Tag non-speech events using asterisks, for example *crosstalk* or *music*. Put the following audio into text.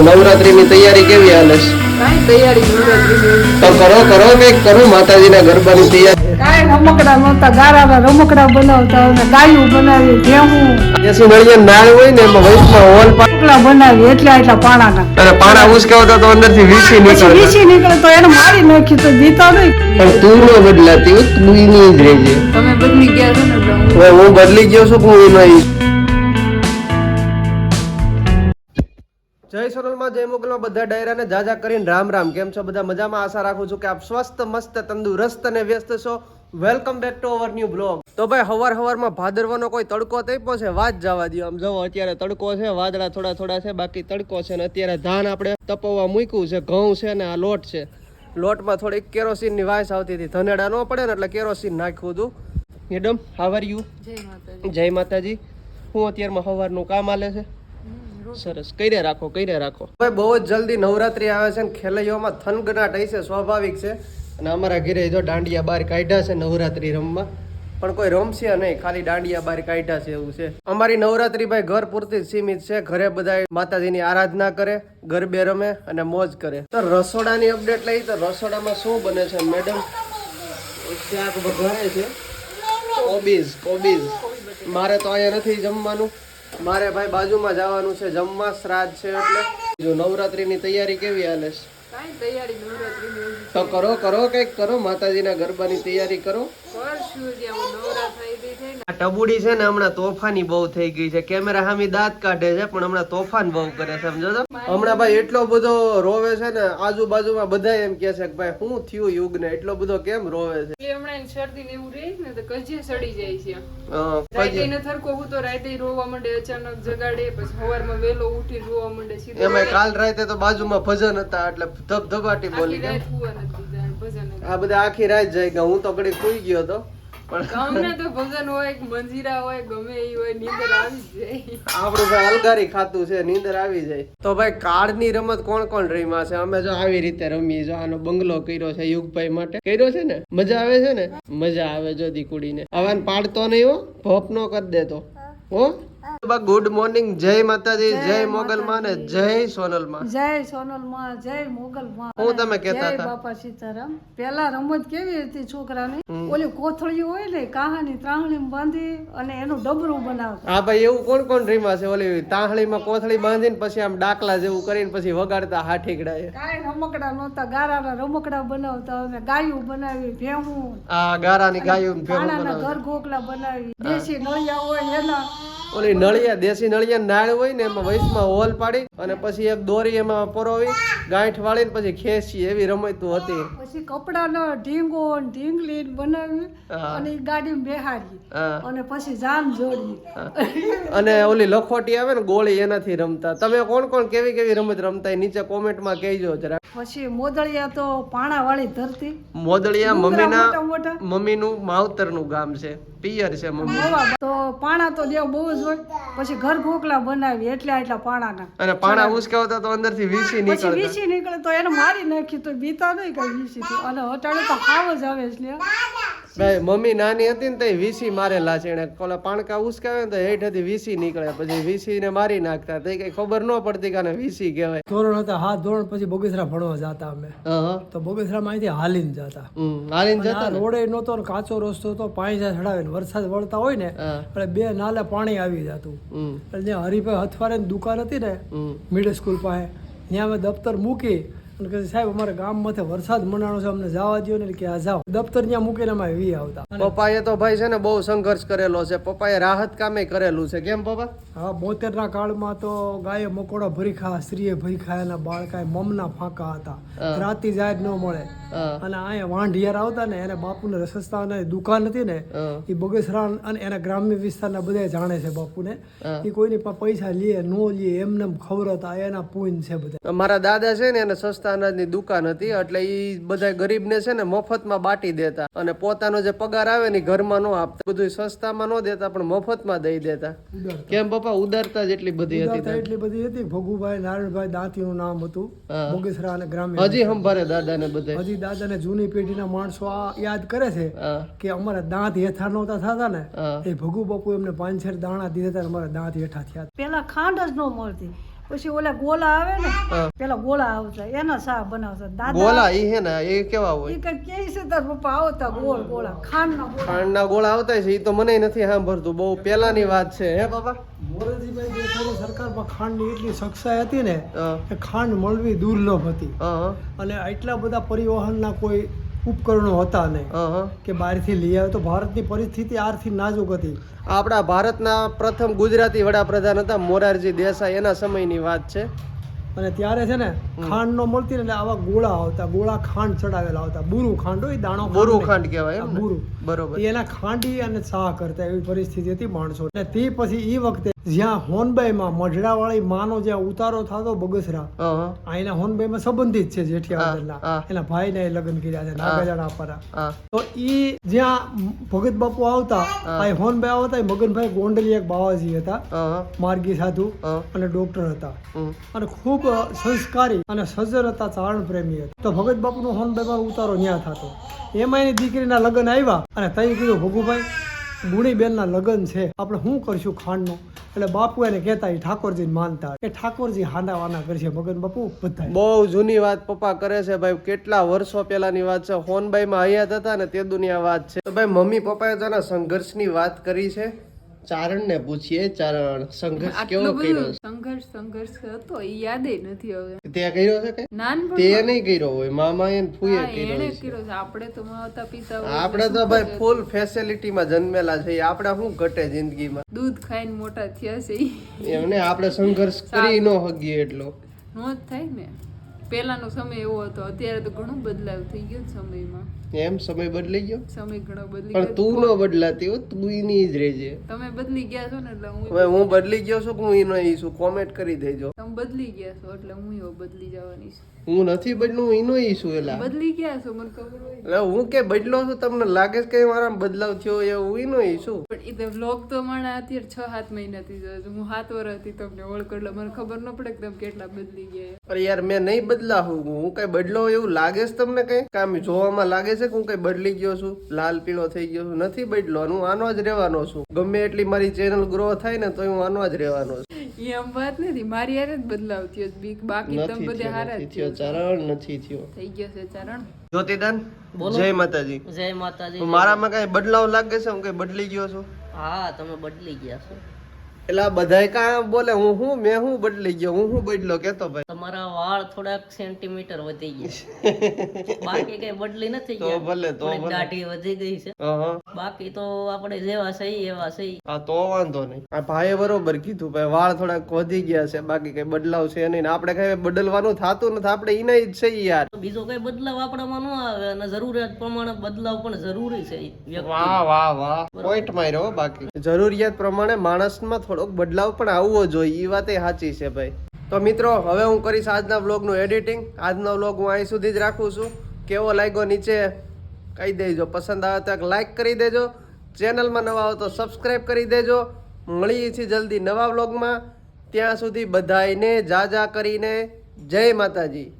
નવરાત્રીની તૈયારી કેવી હાલે તો કરો કરો કંઈક કરો માતાજીના ગરબાની તૈયારી. કાંઈ રમકડા નહોતા ગારાના રમકડા બનાવતા અને ગાયું બનાવી નાળ હોય ને એમાં વૈષ્ણવ હોલ પા- એટલા બનાવી એટલા એટલા પાણાના. અને પાણા ઉસકાવતા તો અંદરથી વીસી પછી વીસી નીકળે તો એને મારી નાખી તો જીતા નહીં. પણ તું ન બદલાતી તું ની જ રહેજે. તમે બદલી ગયા છો ને હું હવે હું બદલી ગયો છું હું નહીં. જય સોનલમાં જય મોગલમાં બધા ડાયરાને જાજા કરીને રામ રામ. કેમ છો? બધા મજામાં? આશા રાખું છું કે આપ સ્વસ્થ મસ્ત તંદુરસ્ત અને વ્યસ્ત છો. Welcome back to our new blog તો ભાઈ હવાર હવારમાં ભાદરવાનો કોઈ તડકો તૈપો છે? વાત જવા દો આમ જવો અત્યારે તડકો છે વાદળા થોડા થોડા છે બાકી તડકો છે ને અત્યારે ધાન આપણે તપવવા મૂક્યું છે ઘઉં છે ને આ લોટ છે. લોટમાં થોડીક કેરોસીનની વાસ આવતી હતી. ધનેડા ન પડે ને એટલે કેરોસીન નાખ્યું હતું. મેડમ હાવર યુ જય માતાજી. હું અત્યારમાં સવારનું કામ આલે છે. સરસ. કઈ રાખો કઈ રાખો? ભાઈ, બહુ જ જલ્દી નવરાત્રી આવે છે ને ખેલૈયાઓમાં થનગનાટ હશે, સ્વાભાવિક છે. અને અમારા ઘરે જો દાંડિયા બહાર કાઢ્યા છે નવરાત્રી રમવા. પણ કોઈ રમશે નહીં, ખાલી દાંડિયા બહાર કાઢ્યા છે એવું છે. અમારી નવરાત્રી ભાઈ ઘર પૂરતી સીમિત છે. ઘરે બધા માતાજીની આરાધના કરે, ગરબે રમે અને મોજ કરે. તો રસોડાની અપડેટ લઈ તો રસોડામાં શું બને છે મેડમ શાક વઘારે છે. કોબીઝ કોબીઝ મારે તો અહીંયા નથી જમવાનું. મારે ભાઈ બાજુમાં જવાનું છે જમવા શ્રાદ્ધ છે એટલે. જો નવરાત્રીની તૈયારી કેવી હાલે છે? કાંઈ તૈયારી નવરાત્રીની તો કરો કરો કંઈક કરો માતાજીના ગરબાની તૈયારી કરો. ને આ ટબુડી છે ને હમણાં તોફાની બહુ થઈ ગઈ છે. કેમેરા સામે દાંત કાઢે છે પણ હમણાં તોફાન બહુ કરે છે. સમજો છો? હમણાં ભાઈ એટલો બધો રોવે છે ને આજુબાજુમાં બધા એમ કે છે કે ભાઈ શું થયું યુગને એટલો બધો કેમ રોવે છે? હમણાં શરદી ને એવું રહે ને તો કજે સડી જાય છે. રાતે ને થરકો હું તો રાતે રોવા માંડે અચાનક જગાડે પછી સવારમાં વેલો ઉઠી રોવા માંડે સીધો. એમાં કાલ રાતે તો બાજુમાં ભજન હતા એટલે ધબધબાટી બોલી આ બધા આખી રાત જાય ગયા હું તો ઘડી સુઈ ગયો હતો. ખાતું છે, નીંદર આવી જાય. તો ભાઈ કાર્ડની રમત કોણ કોણ રમ્યા છે? અમે જો આવી રીતે રમીએ જો, આનો બંગલો કર્યો છે યુગભાઈ માટે. કર્યો છે ને? મજા આવે છે ને? મજા આવે જો દીકુડીને. હવે આને પાડતો નહીં હો, ભોપ નો કરી દેતો. હો? ગુડ મોર્નિંગ જય માતાજી જય મોગલમાં ને જય સોનલમાં. જય સોનલમાં જય મોગલમાં. હું તમે કહેતા હતા. બાપા સીતારામ. પેલા રમત કેવી હતી છોકરાની? ઓલી કોથળી હોય ને કાહાની ત્રાહણી બાંધી અને એનું ડબરું બનાવતા. હા ભાઈ એવું કોણ કોણ રીમા છે? ઓલી તાહળીમાં કોથળી બાંધીને પછી આમ ડાકલા જેવું કરીને પછી વગાડતા હાથીકડાએ કાંઈ રમકડા નહોતા ગારાના રમકડા બનાવતા અને ગાયું બનાવી ભેહું. આ ગારાની ગાયું ભેગું બનાવી ઘર ઘોકલા બનાવી દેશી નળિયા હોય એના. ઓલી નળિયા દેશી નળિયા નાળ હોય ને એમાં વૈશમાં હોલ પાડી અને પછી એક દોરી એમાં પરોવી ગાંઠ વાળીને પછી ખેંચી એવી રમતું હતી. પછી કપડાનો ઢીંગો ઢીંગલી બનાવી અને ગાડી બેહાડી. અને પછી જામ જોડી. અને ઓલી લખોટી આવે ને ગોળી એનાથી રમતા. તમે કોણ કોણ કેવી કેવી રમત રમતા નીચે નીચે કોમેન્ટમાં કહેજો જરા. પછી મોદળિયા તો પાણા વાળી ધરતી. મોદળિયા મમ્મીના મોટા. મમ્મીનું માવતરનું ગામ છે. પિયર છે મમ્મી. તો પાણા તો દેવ બહુ જ હોય. પછી ઘર ઘોકલા બનાવી એટલા એટલા પાણાના. અને પાણા ઉસકાવતા તો અંદરથી વીસી પછી વીસી નીકળે તો એને મારી નાખી તો બીતા નહીં કઈ વીસી થી અને અટાડે તો હાવ જ આવે લ્યા. ભાઈ મમ્મી નાની હતી ને તો વીસી મારેલા છે. એને ઓલા પાણકા ઉસકાવે ને તો હેઠેથી વીસી નીકળે. પછી વીસી ને મારી નાખતા. તે કઈ ખબર ન પડતી કે વીસી કહેવાય. ધોરણ હતા હા ધોરણ પછી બગસરા ભણવા જતા અમે. તો બગસરામાં અહીંથી હાલીને જતા. હાલીને જતા રોડે નહોતો ને કાચો રસ્તો હતો પાણી જાય ચડાવે વરસાદ વળતા હોય ને એટલે બે નાલે પાણી આવી જતું. એટલે જ્યાં હરિભાઈ હથવારે દુકાન હતી ને મિડલ સ્કૂલ પાસે ત્યાં અમે દફતર મૂકી અને કહે સાહેબ અમારે ગામમાંથી વરસાદ મનાણો છે અમને જવા દો ને કે આ જાઓ. દફતર ત્યાં મૂકીને અમે વી આવતા. પપ્પાએ તો ભાઈ છે ને બહુ સંઘર્ષ કરેલો છે. પપ્પાએ રાહત કામે કરેલું છે. કેમ પપ્પા? હા બોતેરના કાળમાં તો ગાયે મકોડો ભરી ખા સ્ત્રીએ ભરી ખાયેલા બાળકાએ મમના ફાંકા હતા. રાતી જાય ન મળે. અને અહીંયા વાંઢિયાર આવતા ને એને બાપુને રસસ્તાને દુકાન હતી ને એ બગસરા અને એના ગ્રામ્ય વિસ્તારના બધા જાણે છે બાપુને. એ કોઈની પાસે પૈસા લે નો લે એમને એમ હતા એના પૂન છે બધા. મારા દાદા છે ને એને સસ્તા અનાજની દુકાન હતી એટલે એ બધા ગરીબને છે ને મફતમાં બાટી દેતા અને પોતાનો જે પગાર આવે ને ઘરમાં ન આપતા. બધું સસ્તામાં ન દેતા પણ મફતમાં દઈ દેતા. કેમ પપ્પા ઉદારતા જેટલી બધી હતી એટલી બધી હતી. ભગુભાઈ નારાયણભાઈ દાંતીનું નામ હતું. હા. અને ગ્રામ્ય હજી સંભારે દાદા ને બધે હજી દાદાને જૂની પેઢીના માણસો આ યાદ કરે છે કે અમારા દાંત હેઠા નહોતા થતા ને એ ભગુ બાપુ એમને પાંચ છ દાણા દીધા હતા અમારા દાંત હેઠા થયા પેલા ખાંડ જ ન મળતી. પછી ઓલા ગોલા આવે ને પેલા ગોળા આવતા એના શાક બનાવતા દાદા. ગોલા ઈ હે ને એ કેવા હોય? એ કઈ કે છે તાર પપ્પા આવતા ગોળ ગોળા ખાંડના ગોળા. ખાંડના ગોળા આવતા છે એ તો મને નથી સાંભળતું બહુ પેલાની વાત છે હે બાબા સરકાર દેસાઈની સરકારમાં ખાંડની એટલી સક્ષાઈ હતી ને કે ખાંડ મળવી દુર્લભ હતી. અને એટલા બધા પરિવહનના કોઈ ઉપકરણો હતા નહીં. કે બહારથી લઈ આવે તો ભારતની પરિસ્થિતિ આરથી નાજુક હતી. આપણા ભારતના પ્રથમ ગુજરાતી વડાપ્રધાન હતા મોરારજી દેસાઈ. એના સમયની વાત છે. અને ત્યારે છે ને ખાંડ નો મળતી ને એટલે આવા ગોળા આવતા ગોળા ખાંડ ચડાવેલા આવતા. બુરુ ખાંડ હોય દાણો બોરું ખાંડ કહેવાય? બુરું. બરોબર. એના ખાંડી અને ચા કરતા એવી પરિસ્થિતિ હતી માણસો. અને તે પછી એ વખતે જ્યાં હોનબાઈમાં મઢડાવાળી માનો જ્યાં ઉતારો થતો બગસરા આ એના હોનબાઈમાં સંબંધિત છે જેઠિયાવાદના. એના ભાઈને લગ્ન કર્યા છે નાગાજાણા આપવાના. તો એ જ્યાં ભગત બાપુ આવતા આ હોનભાઈ આવતા મગનભાઈ ગોંડલી એક બાવાજી હતા માર્ગી સાધુ અને ડોક્ટર હતા. અને ખૂબ સંસ્કારી અને સજ્જન હતા ચારણ પ્રેમી હતા. તો ભગત બાપુનો હોનભાઈ ઉતારો ન્યા થતો. એમાં એની દીકરીના લગ્ન આવ્યા. અને તઈ કીધું, ભગુભાઈ, ગુણીબેનના લગ્ન છે. આપણે શું કરશું ખાંડનું? એટલે બાપુ એને કહેતા, એ ઠાકોરજીને માનતા એ ઠાકોરજી હાંડા વાના કરશે મગન બાપુ બધા બહુ જૂની વાત પપ્પા કરે છે ભાઈ. કેટલા વર્ષો પહેલાની વાત છે. હોનબાઈમાં હયાત હતા ને તે દુનિયા વાત છે. તો ભાઈ, મમ્મી પપ્પાએ તો સંઘર્ષની વાત કરી છે. ચારણને પૂછીએ ચારણ સંઘર્ષ કેવો કર્યો? સંઘર્ષ સંઘર્ષ હતો એ યાદ નથી હવે. તે કર્યો છે કે? નાનપણ તે નહીં કર્યો હોય મામા એ ફૂએ કર્યો છે. આપણે તો માતા પિતા આપણે તો ભાઈ ફૂલ ફેસિલિટીમાં જન્મેલા છે. આપણે શું ઘટે જિંદગીમાં? દૂધ ખાઈને મોટા થયા છે. એમને આપણે સંઘર્ષ કરી ન હગીએ એટલો. નો થાય ને. પહેલાનો સમય એવો હતો અત્યારે તો ઘણો બદલાવ થઈ ગયો સમયમાં. એમ સમય બદલાઈ ગયો? સમય ઘણો બદલી પણ ગયો. તું નો બદલાતી હો તું એની જ રહેજે તમે બદલી ગયા છો ને એટલે હું હવે હું બદલી ગયો છું કે હું એનો ઈ છું? કોમેન્ટ કરી દેજો. તમે બદલી ગયા છો એટલે હું એવો બદલી જવાની છું. હું નથી બદલું એનો ઈ છું એલા. બદલી ગયા છો મને ખબર હોય. એટલે હું કે બદલો છું તમને લાગે છે કે મારા બદલાવ થયો એ હું એનો ઈ છું પણ એ તો વ્લોગ તો મારા અત્યારે છ સાત મહિનાથી જોયો હું સાત વર્ષથી તમને ઓળખ એટલે મને ખબર ન પડે કે તમે કેટલા બદલી ગયા. અરે યાર મેં નહીં બદલા હું હું કઈ બદલો એવું લાગે છે તમને કઈ? કામ જોવામાં લાગે છે કે હું કઈ બદલી ગયો છું? લાલ પીળો થઈ ગયો છું. નથી બદલો હું આનો જ રહેવાનો છું. ગમે એટલી મારી ચેનલ ગ્રો થાય ને તો હું આનો જ રહેવાનો છું. એ આમ વાત નથી. મારી યાર જ બદલાવ થયો બીક બાકી તમે બધા હારા જ થયો. ચરણ નથી થયો. થઈ ગયો છે ચરણ. જ્યોતિદાન જય માતાજી. જય માતાજી મારામાં કઈ બદલાવ લાગે છે? હું કઈ બદલી ગયો છું? હા તમે બદલી ગયા છો. એટલે બધાય કાં બોલે હું હું મેં હું બદલી ગયો હું હું બદલો? કેતો ભાઈ. તમારા વાળ થોડાક સેન્ટીમીટર વધી ગયા. *laughs* બાકી કઈ બદલી નથી તો ભલે તો દાઢી વધી ગઈ છે. બાકી તો આપણે જેવા સહી એવા સહી. હા તો વાંધો નહીં. આ ભાઈએ બરોબર કીધું ભાઈ વાળ થોડાક વધી ગયા છે બાકી કઈ બદલાવ છે નહીં. આપણે કઈ બદલવાનું થાતું નથી આપણે એના જ છે યાર. બીજો કઈ બદલાવ આપણામાં ન આવે અને જરૂરિયાત પ્રમાણે બદલાવ પણ જરૂરી છે વાહ વાહ વાહ. પોઈન્ટ માર્યો હો બાકી. જરૂરિયાત પ્રમાણે માણસમાં થોડોક બદલાવ પણ આવવો જોઈએ એ વાત સાચી છે ભાઈ. તો મિત્રો, હવે હું કરીશ આજના વ્લોગનું એડિટિંગ આજનો બ્લોગ હું અહીં સુધી જ રાખું છું. કેવો લાગ્યો નીચે કહી દેજો. પસંદ આવે તો લાઇક કરી દેજો. ચેનલમાં નવા હો તો સબસ્ક્રાઈબ કરી દેજો. મળીએ છીએ જલ્દી નવા વ્લોગમાં. ત્યાં સુધી બધાઈને જા જા કરીને જય માતાજી.